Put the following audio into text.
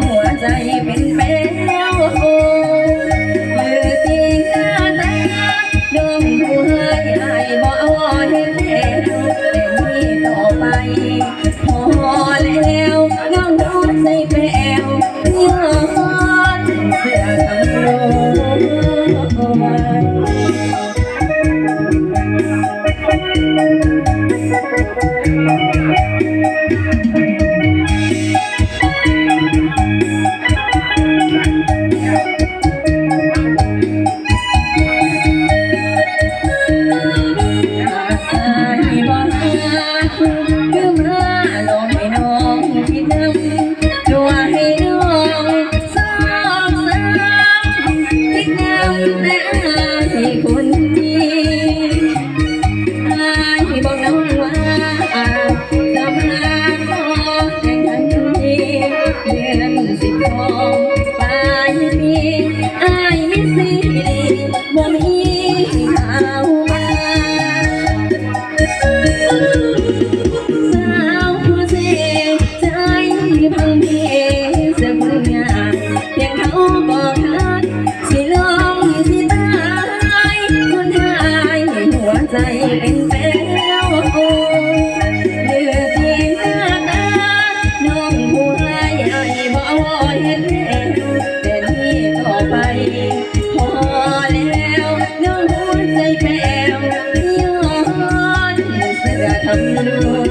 หัวใจเป็นแมวโอ้มือตีกาตาดหัวใหญ่บ่เอาแต่นี่ต่อไปพอแลวงหัวใจแปลวย้อนเพื่อรู้ ได้คนดีอาบอกน้องว่าสำนักขอทันทีเดือนสิบสองปลายปีอายมีสิบ่มีเขามาสาวผู้เสียใจพังเพีย ใจเป็นแป้วโกเลือที่หาตาน้องผู้ไรบ่าวเห็นแต่ที่ต่ไป พอแล้วน้องหัวใจแป้วย้อนเสื้อทำรู